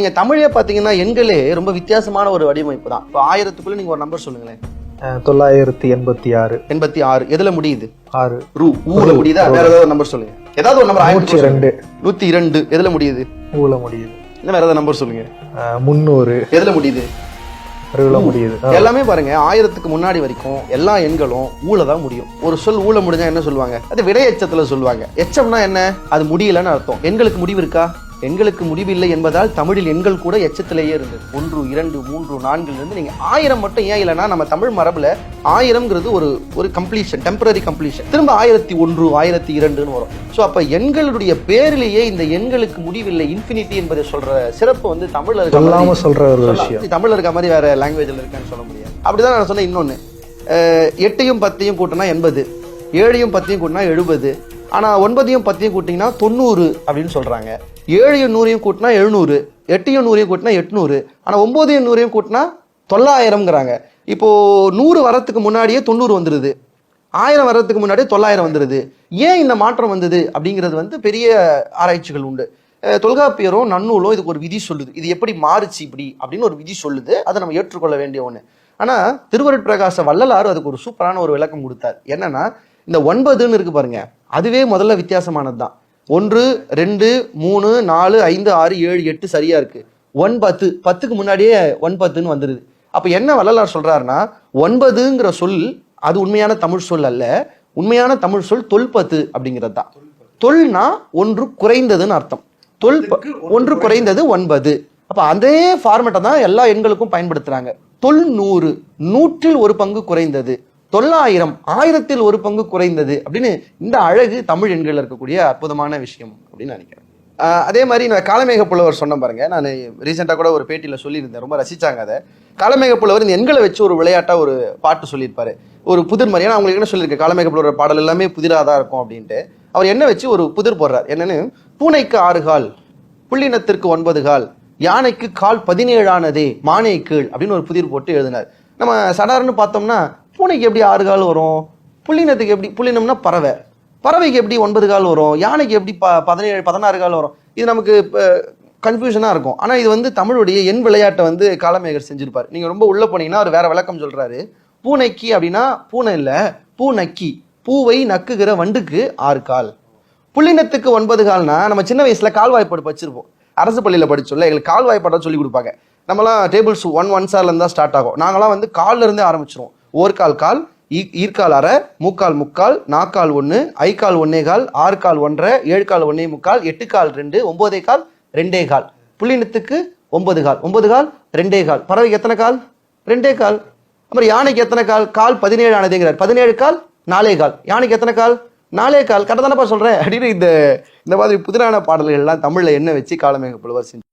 நீங்க தமிழே பாத்தீங்கன்னா எண்களே ரொம்ப வித்தியாசமான ஒரு வடிவமைப்பு தான். இப்போ ஆயிரத்துக்குள்ள நீங்க ஒரு நம்பர் சொல்லுங்களேன். தொள்ளாயிரத்தி எண்பத்தி ஆறு. எண்பத்தி ஆறு. எதுல முடியுது? ஆறு. ரூ. ஊல முடியுதா? வேற ஏதாவது ஒரு நம்பர் சொல்லுங்க. ஏதாவது ஒரு நம்பர் நூற்றி ரெண்டு நூத்தி இரண்டு. எதுல முடியுது? ஊழ முடியுது. இன்னும் வேற ஏதாவது நம்பர் சொல்லுங்க. முந்நூறு. எதுல முடியுது? எல்லாமே பாருங்க ஆயிரத்துக்கு முன்னாடி வரைக்கும் எல்லா எண்களும் ஊழ தான் முடியும். ஒரு சொல் ஊழ முடிஞ்சா என்ன சொல்லுவாங்க? அது விடை எச்சத்துல சொல்லுவாங்க. எச்சம்னா என்ன? அது முடியலன்னு அர்த்தம். எண்களுக்கு முடிவு இருக்கா? எண்களுக்கு முடிவில்லை என்பதால் தமிழில் எண்கள் கூட எச்சத்திலேயே இருந்தது. ஒன்று இரண்டு மூன்று நான்குல இருந்து நீங்க ஆயிரம் மட்டும் ஏன் இல்லைன்னா நம்ம தமிழ் மரபுல ஆயிரம்ங்கிறது ஒரு ஒரு கம்ப்ளீஷன் டெம்பரரி கம்ப்ளீஷன் திரும்ப ஆயிரத்தி ஒன்று ஆயிரத்தி இரண்டுன்னு வரும். ஸோ அப்ப எண்களுடைய பேரிலேயே இந்த எண்களுக்கு முடிவில்லை இன்ஃபினிட்டி என்பதை சொல்ற சிறப்பு வந்து தமிழ்ல இருக்க மாதிரி- சொல்லாம சொல்ற ஒரு. விஷயம். இது தமிழ்ல இருக்க மாதிரி வேற லாங்குவேஜ்ல இருக்கான்னு சொல்ல முடியாது. அப்படிதான் நான் சொன்னேன் இன்னொன்னு. அஹ், எட்டையும் பத்தையும் கூட்டினா எண்பது. ஏழையும் பத்தையும் கூட்டினா எழுபது. ஆனால் ஒன்பதையும் பத்தையும் கூட்டிங்கன்னா தொண்ணூறு அப்படின்னு சொல்கிறாங்க ஏழையும் நூறையும் கூட்டினா எழுநூறு எட்டையும் நூறையும் கூட்டினா எட்நூறு ஆனால் ஒம்போதையும் நூறையும் கூட்டினா தொள்ளாயிரம்ங்கிறாங்க. இப்போது நூறு வரத்துக்கு முன்னாடியே தொண்ணூறு வந்துடுது ஆயிரம் வர்றதுக்கு முன்னாடியே தொள்ளாயிரம் வந்துடுது ஏன் இந்த மாற்றம் வந்தது அப்படிங்கிறது வந்து பெரிய ஆராய்ச்சிகள் உண்டு. தொல்காப்பியரும் நன்னூலும் இதுக்கு ஒரு விதி சொல்லுது. இது எப்படி மாறுச்சு இப்படி அப்படின்னு ஒரு விதி சொல்லுது. அதை நம்ம ஏற்றுக்கொள்ள வேண்டிய ஒன்று ஆனால் திருவருட் பிரகாச வள்ளலாரும் அதுக்கு ஒரு சூப்பரான ஒரு விளக்கம் கொடுத்தார். என்னன்னா இந்த ஒன்பதுன்னு இருக்கு பாருங்க. அதுவே முதல்ல வித்தியாசமானது தான் ஒன்று ரெண்டு மூணு நாலு ஐந்து ஆறு ஏழு எட்டு சரியா இருக்கு. ஒன்பத்து பத்துக்கு முன்னாடியே ஒன்பத்துன்னு வந்துருது. அப்ப என்ன வள்ளலார் சொல்றாருன்னா ஒன்பதுங்கிற சொல் அது உண்மையான தமிழ் சொல் அல்ல. உண்மையான தமிழ் சொல் தொல்பத்து அப்படிங்கிறது தான் தொல்னா ஒன்று குறைந்ததுன்னு அர்த்தம். தொல் ஒன்று குறைந்தது. ஒன்பது. அப்ப அதே ஃபார்மேட்டை தான் எல்லா எண்களுக்கும் பயன்படுத்துறாங்க. தொல் நூறு. நூற்றில் ஒரு பங்கு குறைந்தது. தொள்ளாயிரம் ஆயிரத்தில் ஒரு பங்கு குறைந்தது அப்படின்னு இந்த அழகு தமிழ் எண்களில் இருக்கக்கூடிய அற்புதமான விஷயம் அப்படின்னு நினைக்கிறேன். அதே மாதிரி நான் காலமேக புலவர் சொன்ன பாருங்க நான் ரீசெண்டாக கூட ஒரு பேட்டியில் சொல்லியிருந்தேன் ரொம்ப ரசித்தாங்க அதை. காலமேக புலவர் இந்த எண்களை வச்சு ஒரு விளையாட்டாக ஒரு பாட்டு சொல்லியிருப்பாரு. ஒரு புதிர் மாதிரி ஏன்னா அவங்களுக்கு என்ன சொல்லியிருக்கேன் காலமேக புலவர் பாடல் எல்லாமே புதிராக தான் இருக்கும் அப்படின்ட்டு. அவர் என்ன வச்சு ஒரு புதிர் போடுறார் என்னன்னு பூனைக்கு ஆறு கால் புள்ளினத்திற்கு ஒன்பது கால் யானைக்கு கால் பதினேழானதே மானே கீழ் அப்படின்னு ஒரு புதிர் போட்டு எழுதினார். நம்ம சடார்னு பார்த்தோம்னா பூனைக்கு எப்படி ஆறு கால் வரும்? புள்ளினத்துக்கு எப்படி புள்ளினம்னா பறவை. பறவைக்கு எப்படி ஒன்பது கால் வரும்? யானைக்கு எப்படி ப பதினேழு பதினாறு கால் வரும்? இது நமக்கு கன்ஃபியூஷனாக இருக்கும். ஆனால் இது வந்து தமிழுடைய எண் விளையாட்டை வந்து காலமேகர் செஞ்சுருப்பார். நீங்கள் ரொம்ப உள்ளே போனீங்கன்னா அவர் வேற விளக்கம் சொல்கிறாரு பூனைக்கு அப்படின்னா பூனை இல்லை பூ நக்கி பூவை நக்குகிற வண்டுக்கு ஆறு கால். புள்ளினத்துக்கு ஒன்பது கால்னா நம்ம சின்ன வயசில் கால்வாய்ப்பாடு படிச்சிருப்போம் அரசு பள்ளியில் படிச்சோம்ல எங்களுக்கு கால்வாய்ப்பாடாக சொல்லி கொடுப்பாங்க. நம்மலாம் டேபிள்ஸ் ஒன் ஒன் சார்லேருந்து தான் ஸ்டார்ட் ஆகும். நாங்களாம் வந்து காலில் இருந்தே ஆரம்பிச்சிருவோம். ஓர்கால் கால் ஈ- ஈர்க்கால் அரை மூக்கால் முக்கால் நாக்கால் ஒன்று ஐக்கால் ஒன்னே கால் ஆறு கால் ஒன்றரை ஏழு கால் ஒன்னே முக்கால் எட்டு கால் ரெண்டு ஒம்போதே கால் ரெண்டே கால். புள்ளினத்துக்கு ஒன்பது கால். ஒன்பது கால் ரெண்டே கால். பறவைக்கு எத்தனை கால்? ரெண்டே கால். அப்புறம் யானைக்கு எத்தனை கால்? கால் பதினேழு ஆனதுங்கிறார். பதினேழு கால் நாலே கால். யானைக்கு எத்தனை கால்? நாலே கால். கரெக்டாக தானப்பா சொல்கிறேன் அப்படின்னு இந்த இந்த மாதிரி புதிரான பாடல்கள் எல்லாம் தமிழில் என்ன வச்சு காலமேக புலவர் செஞ்சு